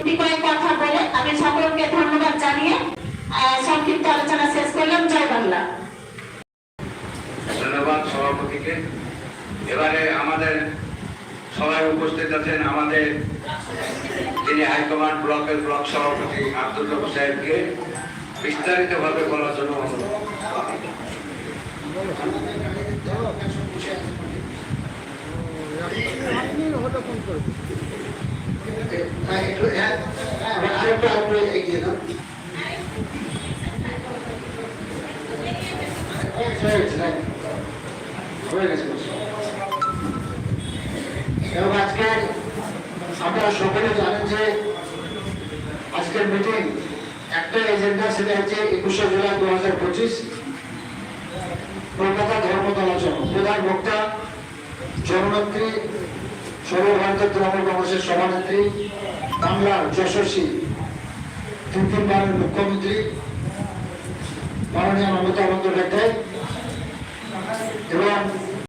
কয়েক কথা বলে আমি সকলকে ধন্যবাদ জানিয়ে সংক্ষিপ্ত আলোচনা শেষ করলাম। জয় বাংলা। ধন্যবাদ সভাপতিকে। এবারে আমাদের সবাই উপস্থিত আছেন আমাদের যিনি হাইকমান্ড ব্লকের ব্লক সভাপতি আব্দুল রব সাহেবকে বিস্তারিত ভাবে বলার জন্য অনুরোধ। আরেকটু আরেকটু এগিয়ে। হয়ে হ্যাঁ। হয়ে আপনারা সকলে জানেন যে আজকের মিটিং একটা এজেন্ডা সেটা একুশে জুলাই দু হাজার পঁচিশ কলকাতা ধর্মতলা জন্য প্রধান বক্তা জননেত্রী সর্বভারতীয় তৃণমূল কংগ্রেসের সভানেত্রী বাংলার যশস্বী তিন মুখ্যমন্ত্রী মাননীয় মমতা বন্দ্যোপাধ্যায়